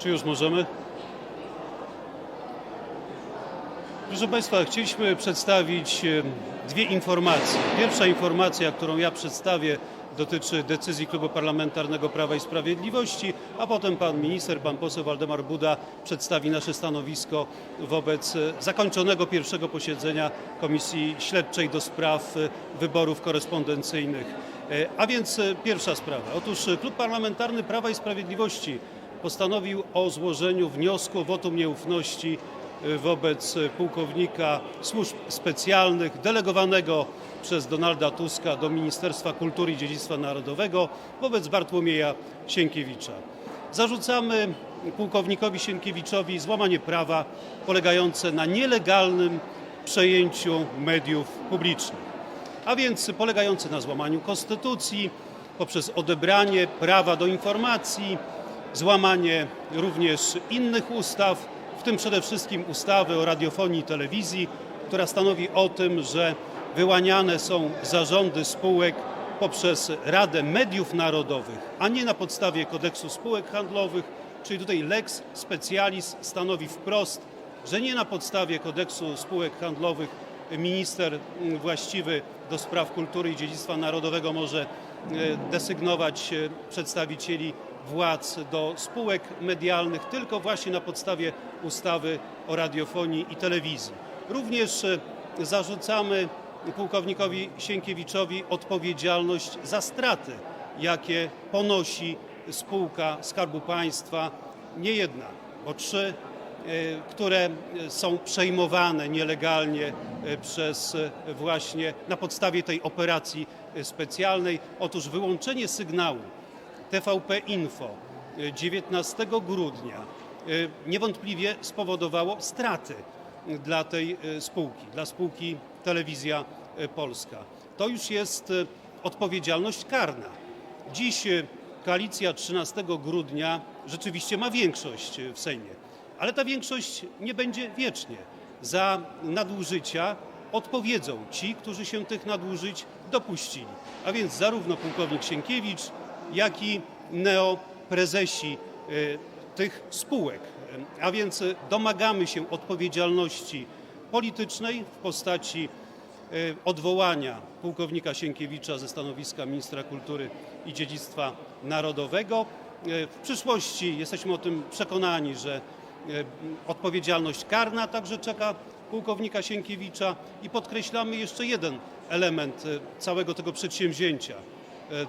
Czy już możemy? Proszę Państwa, chcieliśmy przedstawić dwie informacje. Pierwsza informacja, którą ja przedstawię, dotyczy decyzji Klubu Parlamentarnego Prawa i Sprawiedliwości, a potem pan minister, pan poseł Waldemar Buda przedstawi nasze stanowisko wobec e, zakończonego pierwszego posiedzenia Komisji Śledczej do spraw e, wyborów korespondencyjnych. E, A więc pierwsza sprawa. Otóż Klub Parlamentarny Prawa i Sprawiedliwości postanowił o złożeniu wniosku o wotum nieufności e, wobec e, pułkownika służb specjalnych delegowanego przez Donalda Tuska do Ministerstwa Kultury i Dziedzictwa Narodowego wobec Bartłomieja Sienkiewicza. Zarzucamy pułkownikowi Sienkiewiczowi złamanie prawa polegające na nielegalnym przejęciu mediów publicznych a więc polegający na złamaniu konstytucji poprzez odebranie prawa do informacji, złamanie również innych ustaw, w tym przede wszystkim ustawy o radiofonii i telewizji, która stanowi o tym, że wyłaniane są zarządy spółek poprzez Radę Mediów Narodowych, a nie na podstawie kodeksu spółek handlowych, czyli tutaj lex specialis stanowi wprost, że nie na podstawie kodeksu spółek handlowych minister właściwy do spraw kultury i dziedzictwa narodowego może e, desygnować e, przedstawicieli władz do spółek medialnych tylko właśnie na podstawie ustawy o radiofonii i telewizji. Również e, zarzucamy pułkownikowi Sienkiewiczowi odpowiedzialność za straty, jakie ponosi spółka Skarbu Państwa, nie jedna, bo trzy e, które są przejmowane nielegalnie e, przez właśnie na podstawie tej operacji specjalnej. Otóż wyłączenie sygnału TVP Info e, 19 grudnia e, niewątpliwie spowodowało straty dla tej e, spółki, dla spółki Telewizja Polska. To już jest odpowiedzialność karna. Dziś koalicja 13 grudnia rzeczywiście ma większość w Sejmie, ale ta większość nie będzie wiecznie. Za nadużycia odpowiedzą ci, którzy się tych nadużyć dopuścili. A więc zarówno pułkownik Sienkiewicz, jak i neoprezesi e, tych spółek. E, A więc domagamy się odpowiedzialności politycznej w postaci e, odwołania pułkownika Sienkiewicza ze stanowiska ministra kultury i dziedzictwa narodowego. W przyszłości jesteśmy o tym przekonani, że odpowiedzialność karna także czeka pułkownika Sienkiewicza i podkreślamy jeszcze jeden element całego tego przedsięwzięcia,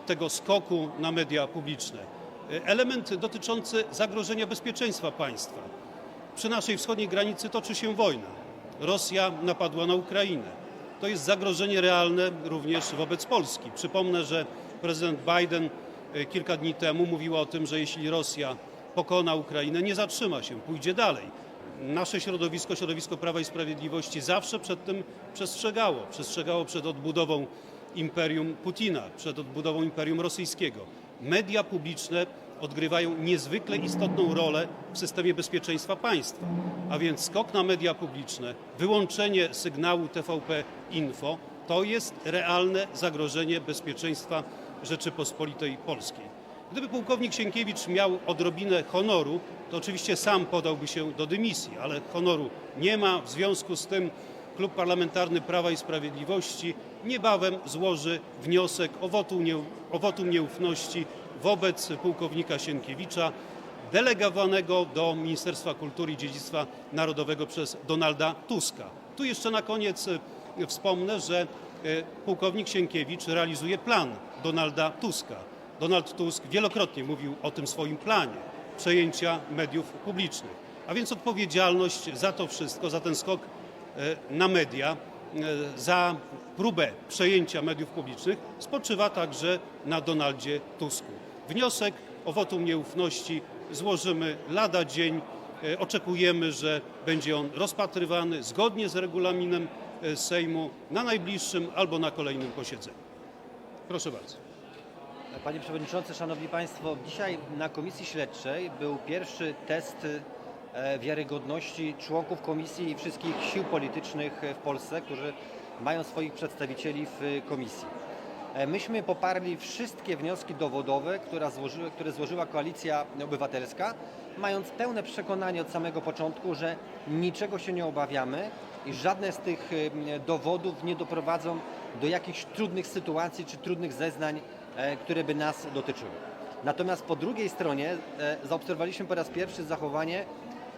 tego skoku na media publiczne. E, Element dotyczący zagrożenia bezpieczeństwa państwa. Przy naszej wschodniej granicy toczy się wojna. Rosja napadła na Ukrainę. To jest zagrożenie realne również wobec Polski. Przypomnę, że prezydent Biden e, kilka dni temu mówił o tym, że jeśli Rosja pokona Ukrainę, nie zatrzyma się, pójdzie dalej. Nasze środowisko, środowisko Prawa i Sprawiedliwości zawsze przed tym przestrzegało. Przestrzegało przed odbudową imperium Putina, przed odbudową imperium rosyjskiego. Media publiczne odgrywają niezwykle istotną rolę w systemie bezpieczeństwa państwa. A więc skok na media publiczne, wyłączenie sygnału TVP Info to jest realne zagrożenie bezpieczeństwa Rzeczypospolitej Polskiej. Gdyby pułkownik Sienkiewicz miał odrobinę honoru, to oczywiście sam podałby się do dymisji, ale honoru nie ma. W związku z tym Klub Parlamentarny Prawa i Sprawiedliwości niebawem złoży wniosek o wotum, nieufności wobec pułkownika Sienkiewicza, delegowanego do Ministerstwa Kultury i Dziedzictwa Narodowego przez Donalda Tuska. Tu jeszcze na koniec e, wspomnę, że e, pułkownik Sienkiewicz realizuje plan Donalda Tuska. Donald Tusk wielokrotnie mówił o tym swoim planie przejęcia mediów publicznych. A więc odpowiedzialność za to wszystko, za ten skok na media, e, za próbę przejęcia mediów publicznych spoczywa także na Donaldzie Tusku. Wniosek o wotum nieufności złożymy lada dzień. E, Oczekujemy, że będzie on rozpatrywany zgodnie z regulaminem e, Sejmu na najbliższym albo na kolejnym posiedzeniu. Proszę bardzo. Panie Przewodniczący, Szanowni Państwo, dzisiaj na Komisji Śledczej był pierwszy test e, wiarygodności członków Komisji i wszystkich sił politycznych w Polsce, którzy mają swoich przedstawicieli w Komisji. E, Myśmy poparli wszystkie wnioski dowodowe, które, które złożyła Koalicja Obywatelska, mając pełne przekonanie od samego początku, że niczego się nie obawiamy i żadne z tych e, dowodów nie doprowadzą do jakichś trudnych sytuacji czy trudnych zeznań, e, które by nas dotyczyły. Natomiast po drugiej stronie e, zaobserwowaliśmy po raz pierwszy zachowanie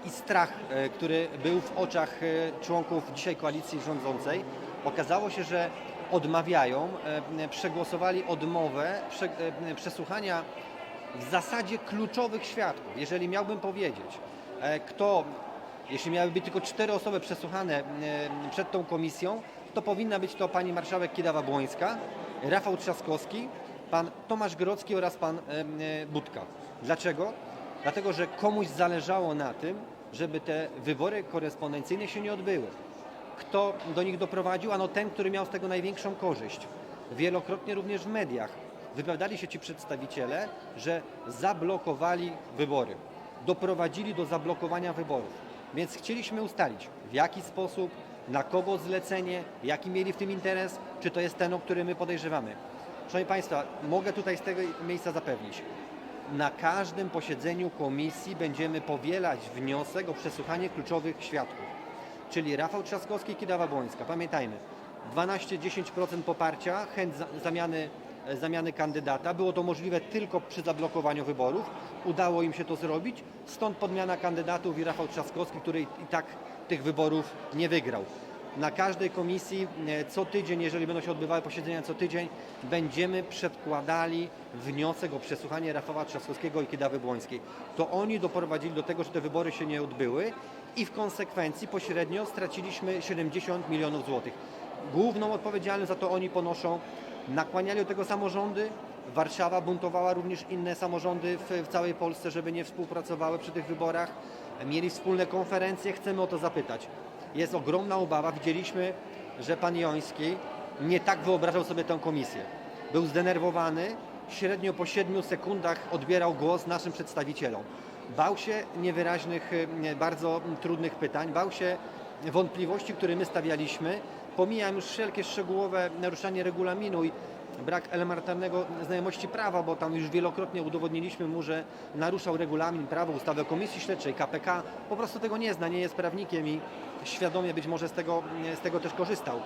i strach, e, który był w oczach e, członków dzisiaj koalicji rządzącej. Okazało się, że odmawiają, e, przegłosowali odmowę prze, przesłuchania w zasadzie kluczowych świadków. Jeżeli miałbym powiedzieć, kto, jeśli miały być tylko cztery osoby przesłuchane przed tą komisją, to powinna być to pani marszałek Kidawa-Błońska, Rafał Trzaskowski, pan Tomasz Grodzki oraz pan Budka. Dlaczego? Dlatego, że komuś zależało na tym, żeby te wybory korespondencyjne się nie odbyły. Kto do nich doprowadził? Ano ten, który miał z tego największą korzyść. Wielokrotnie również w mediach wypowiadali się ci przedstawiciele, że zablokowali wybory, doprowadzili do zablokowania wyborów. Więc chcieliśmy ustalić, w jaki sposób, na kogo zlecenie, jaki mieli w tym interes, czy to jest ten, o który my podejrzewamy. Szanowni Państwa, mogę tutaj z tego miejsca zapewnić, na każdym posiedzeniu komisji będziemy powielać wniosek o przesłuchanie kluczowych świadków, czyli Rafał Trzaskowski, Kidawa Błońska. Pamiętajmy, 12-10% poparcia, chęć za- zamiany, e, zamiany kandydata. Było to możliwe tylko przy zablokowaniu wyborów. Udało im się to zrobić, stąd podmiana kandydatów i Rafał Trzaskowski, który i i tak tych wyborów nie wygrał. Na każdej komisji e, co tydzień, jeżeli będą się odbywały posiedzenia co tydzień, będziemy przedkładali wniosek o przesłuchanie Rafała Trzaskowskiego i Kidawy Błońskiej. To oni doprowadzili do tego, że te wybory się nie odbyły i w konsekwencji pośrednio straciliśmy 70 milionów złotych. Główną odpowiedzialność za to oni ponoszą. Nakłaniali do tego samorządy. Warszawa buntowała również inne samorządy w, w całej Polsce, żeby nie współpracowały przy tych wyborach. Mieli wspólne konferencje. Chcemy o to zapytać. Jest ogromna obawa. Widzieliśmy, że pan Joński nie tak wyobrażał sobie tę komisję. Był zdenerwowany. Średnio po 7 sekundach odbierał głos naszym przedstawicielom. Bał się niewyraźnych, y, bardzo trudnych pytań, bał się wątpliwości, które my stawialiśmy. Pomijam już wszelkie szczegółowe naruszanie regulaminu i brak elementarnego znajomości prawa, bo tam już wielokrotnie udowodniliśmy mu, że naruszał regulamin, prawo, ustawę Komisji Śledczej, KPK. Po prostu tego nie zna, nie jest prawnikiem i świadomie być może z tego, z tego też korzystał.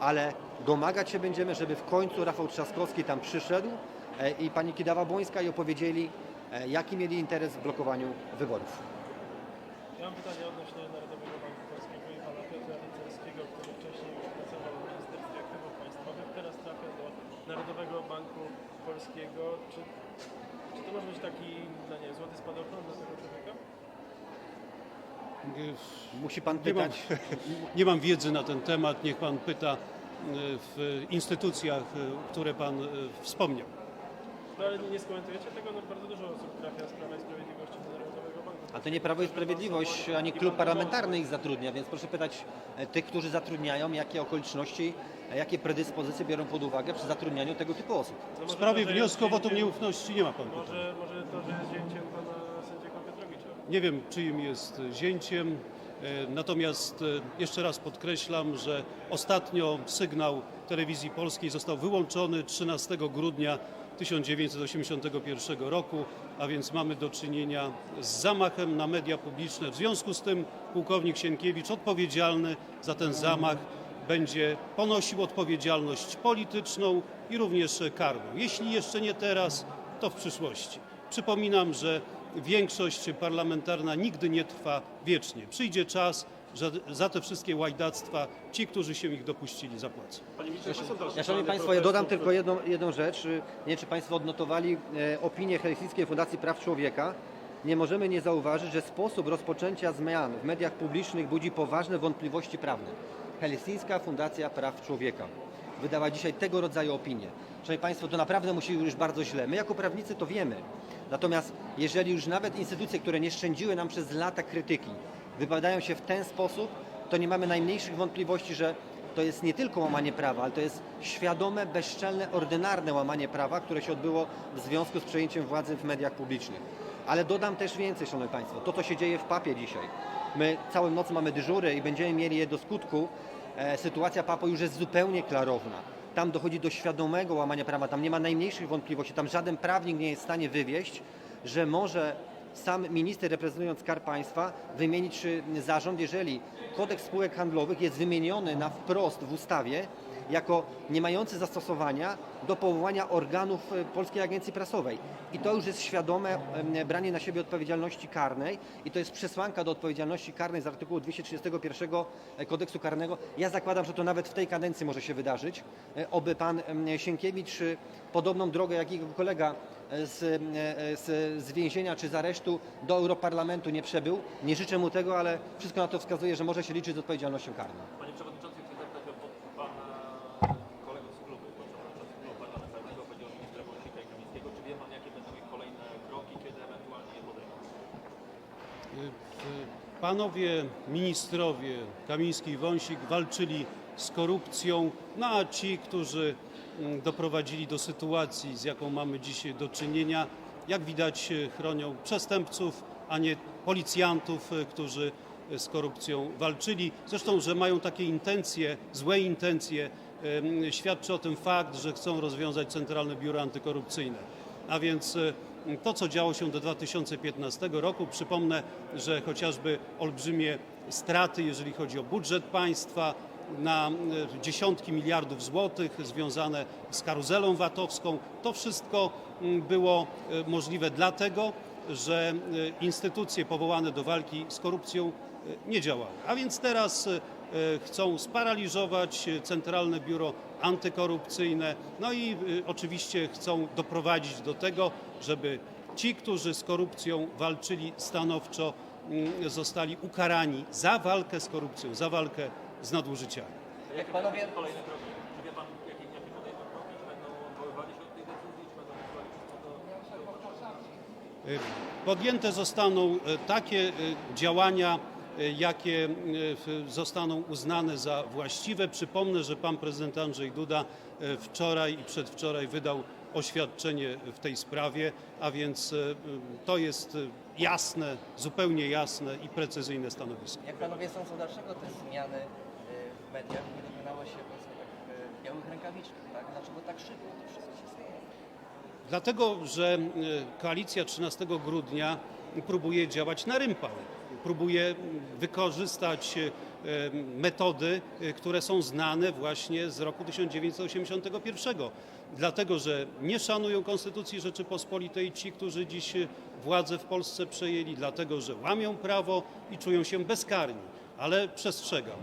Ale domagać się będziemy, żeby w końcu Rafał Trzaskowski tam przyszedł e, i pani Kidawa-Błońska i opowiedzieli, e, jaki mieli interes w blokowaniu wyborów. Ja mam pytanie odnośnie Narodowego Banku Polskiego i pana Piotra Rycerskiego, który wcześniej już pracował w Ministerstwie Aktywów Państwowych, teraz trafia do Narodowego Banku Polskiego. Czy, czy to może być taki, no nie, złoty spadochron dla tego człowieka? Musi pan Nie mam, pytać. nie mam wiedzy na ten temat, niech pan pyta e, w instytucjach, e, które pan e, wspomniał. No ale nie skomentujecie tego, no bardzo dużo osób trafia z Prawa i Sprawiedliwości. A to nie Prawo i Sprawiedliwość, ani klub parlamentarny ich zatrudnia, więc proszę pytać e, tych, którzy zatrudniają, jakie okoliczności, e, jakie predyspozycje biorą pod uwagę przy zatrudnianiu tego typu osób. No W sprawie wniosku o wotum nieufności nie ma pan pytań. Może, może to, że jest zięciem pana sędziego Piotrowicza. Nie wiem, czyim jest zięciem, e, natomiast jeszcze raz podkreślam, że ostatnio sygnał telewizji polskiej został wyłączony 13 grudnia 1981 roku, a więc mamy do czynienia z zamachem na media publiczne. W związku z tym pułkownik Sienkiewicz odpowiedzialny za ten zamach będzie ponosił odpowiedzialność polityczną i również karną. Jeśli jeszcze nie teraz, to w przyszłości. Przypominam, że większość parlamentarna nigdy nie trwa wiecznie. Przyjdzie czas, że za te wszystkie łajdactwa ci, którzy się ich dopuścili, zapłacą. Panie ministrze, jakie są dalsze Ja, Szanowni plany Państwo, ja dodam protestów? tylko jedną, jedną rzecz. Nie wiem, czy Państwo odnotowali e, opinię Helsińskiej Fundacji Praw Człowieka. Nie możemy nie zauważyć, że sposób rozpoczęcia zmian w mediach publicznych budzi poważne wątpliwości prawne. Helsińska Fundacja Praw Człowieka wydała dzisiaj tego rodzaju opinie. Szanowni Państwo, to naprawdę musi być już bardzo źle. My jako prawnicy to wiemy. Natomiast jeżeli już nawet instytucje, które nie szczędziły nam przez lata krytyki, wypowiadają się w ten sposób, to nie mamy najmniejszych wątpliwości, że to jest nie tylko łamanie prawa, ale to jest świadome, bezczelne, ordynarne łamanie prawa, które się odbyło w związku z przejęciem władzy w mediach publicznych. Ale dodam też więcej, Szanowni Państwo, to co się dzieje w papie dzisiaj. My całą noc mamy dyżury i będziemy mieli je do skutku. E, sytuacja papo już jest zupełnie klarowna. tam dochodzi do świadomego łamania prawa, tam nie ma najmniejszych wątpliwości, tam żaden prawnik nie jest w stanie wywieść, że może sam minister reprezentując Skarb Państwa wymienić zarząd, jeżeli kodeks spółek handlowych jest wymieniony na wprost w ustawie jako nie mający zastosowania do powołania organów y, Polskiej Agencji Prasowej. I to już jest świadome branie na siebie odpowiedzialności karnej i to jest przesłanka do odpowiedzialności karnej z artykułu 231 kodeksu karnego. Ja zakładam, że to nawet w tej kadencji może się wydarzyć. E, Oby pan Sienkiewicz podobną drogę jak jego kolega e, z, e, z, z więzienia czy z aresztu do Europarlamentu nie przebył. Nie życzę mu tego, ale wszystko na to wskazuje, że może się liczyć z odpowiedzialnością karną. Panie Przewodniczący, chcę zapytać o Pana kolegów z klubu, pan Przewodniczący Klubu Parlamentarnego powiedział o ministra Wąsika i Kamińskiego. Czy wie Pan, jakie będą ich kolejne kroki, kiedy ewentualnie je podejmą? Panowie ministrowie Kamiński i Wąsik walczyli z korupcją, no a ci, którzy doprowadzili do sytuacji, z jaką mamy dzisiaj do czynienia, jak widać e, chronią przestępców, a nie policjantów, e, którzy e, z korupcją walczyli. Zresztą, że mają takie intencje, złe intencje, świadczy o tym fakt, że chcą rozwiązać Centralne Biuro Antykorupcyjne. A więc to, co działo się do 2015 roku, przypomnę, że chociażby olbrzymie straty, jeżeli chodzi o budżet państwa, na e, dziesiątki miliardów złotych związane z karuzelą VAT-owską, to wszystko mm, było e, możliwe dlatego, że e, instytucje powołane do walki z korupcją nie działały. A więc teraz chcą sparaliżować Centralne Biuro Antykorupcyjne, no i oczywiście chcą doprowadzić do tego, żeby ci, którzy z korupcją walczyli stanowczo, mm, zostali ukarani za walkę z korupcją, za walkę z nadużyciami. Jak panowie... Kolejne kroki. Czy wie Pan, jakie, jakie podejmą kroki? Czy będą odwoływali się od tej decyzji? Czy będą wysyłali wszystko do... Podjęte zostaną e, takie e, działania, e, jakie zostaną uznane za właściwe. Przypomnę, że pan prezydent Andrzej Duda wczoraj i przedwczoraj wydał oświadczenie w tej sprawie, a więc to jest jasne, zupełnie jasne i precyzyjne stanowisko. Jak panowie sądzą, dlaczego te zmiany mediach nie dokonały się powiedzmy tak y, w białych rękawiczkach, tak? Dlaczego tak szybko to wszystko się stało? Dlatego, że e, koalicja 13 grudnia próbuje działać na rympał. Próbuje wykorzystać e, metody, e, które są znane właśnie z roku 1981. Dlatego, że nie szanują Konstytucji Rzeczypospolitej ci, którzy dziś e, władzę w Polsce przejęli, dlatego, że łamią prawo i czują się bezkarni. Ale przestrzegam,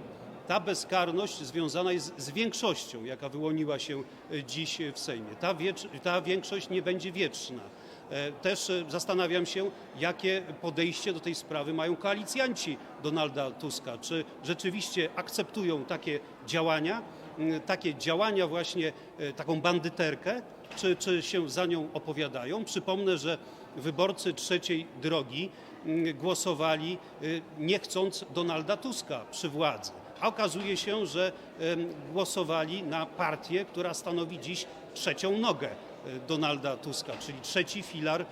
ta bezkarność związana jest z większością, jaka wyłoniła się e, dziś w Sejmie. Ta, ta większość nie będzie wieczna. E, Też e, zastanawiam się, jakie podejście do tej sprawy mają koalicjanci Donalda Tuska. Czy rzeczywiście akceptują takie działania, takie działania właśnie, e, taką bandyterkę, czy, czy się za nią opowiadają? Przypomnę, że wyborcy trzeciej drogi głosowali e, nie chcąc Donalda Tuska przy władzy. A okazuje się, że głosowali na partię, która stanowi dziś trzecią nogę e, Donalda Tuska, czyli trzeci filar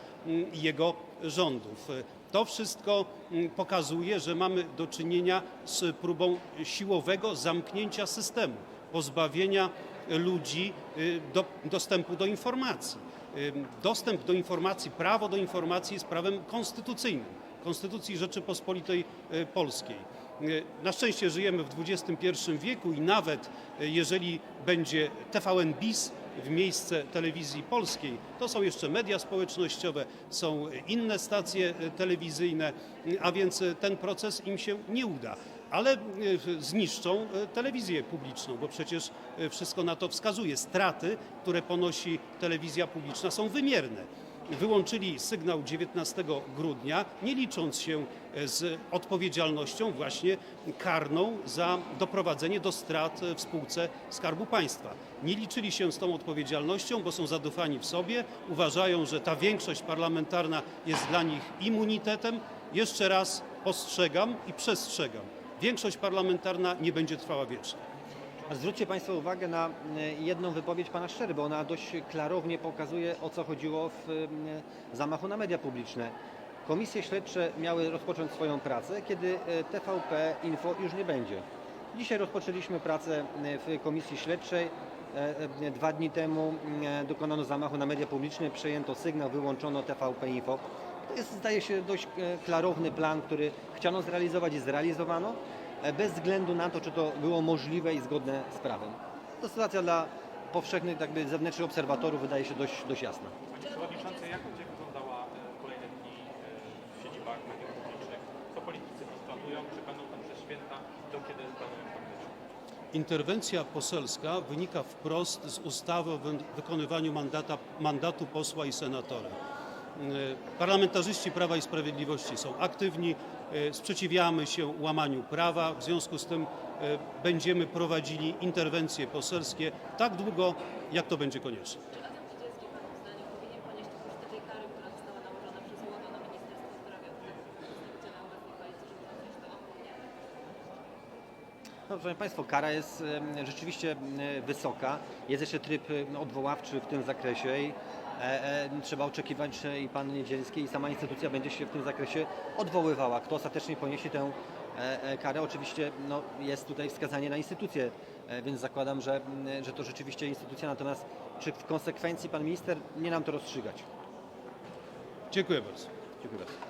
jego rządów. E, To wszystko pokazuje, że mamy do czynienia z próbą siłowego zamknięcia systemu, pozbawienia ludzi y, do, dostępu do informacji. Dostęp do informacji, prawo do informacji jest prawem konstytucyjnym. Konstytucji Rzeczypospolitej y, Polskiej. Y, Na szczęście żyjemy w XXI wieku i nawet y, jeżeli będzie TVN BIS w miejsce telewizji polskiej, to są jeszcze media społecznościowe, są inne stacje y, telewizyjne, a więc ten proces im się nie uda. Ale zniszczą telewizję publiczną, bo przecież wszystko na to wskazuje. Straty, które ponosi telewizja publiczna są wymierne wyłączyli sygnał 19 grudnia, nie licząc się e, z odpowiedzialnością właśnie karną za doprowadzenie do strat w spółce Skarbu Państwa. Nie liczyli się z tą odpowiedzialnością, bo są zadufani w sobie, uważają, że ta większość parlamentarna jest dla nich immunitetem. Jeszcze raz ostrzegam i przestrzegam. Większość parlamentarna nie będzie trwała wiecznie. Zwróćcie Państwo uwagę na e, jedną wypowiedź Pana Szczery, bo ona dość klarownie pokazuje, o co chodziło w e, zamachu na media publiczne. Komisje śledcze miały rozpocząć swoją pracę, kiedy e, TVP Info już nie będzie. Dzisiaj rozpoczęliśmy pracę w komisji śledczej. dwa dni temu dokonano zamachu na media publiczne, przejęto sygnał, wyłączono TVP Info. To jest, zdaje się, dość klarowny plan, który chciano zrealizować i zrealizowano, bez względu na to, czy to było możliwe i zgodne z prawem. To sytuacja dla powszechnych, jakby zewnętrznych obserwatorów wydaje się dość, dość jasna. Panie Przewodniczący, jak będzie wyglądała e, kolejne dni e, w siedzibach mediów publicznych? Co politycy planują? Czy będą tam przez święta? Do kiedy planują tam być? Interwencja poselska wynika wprost z ustawy o wy- wykonywaniu mandata, mandatu posła i senatora. E, Parlamentarzyści Prawa i Sprawiedliwości są aktywni, e, sprzeciwiamy się łamaniu prawa, w związku z tym e, będziemy prowadzili interwencje poselskie tak długo, jak to będzie konieczne. No, proszę Państwa, kara jest rzeczywiście wysoka. Jest jeszcze tryb odwoławczy w tym zakresie trzeba oczekiwać, że i Pan Niedzielski i sama instytucja będzie się w tym zakresie odwoływała. Kto ostatecznie poniesie tę e, e, karę, oczywiście no, jest tutaj wskazanie na instytucję, e, więc zakładam, że, m, że to rzeczywiście instytucja, natomiast czy w konsekwencji Pan Minister nie nam to rozstrzygać. Dziękuję bardzo. Dziękuję bardzo.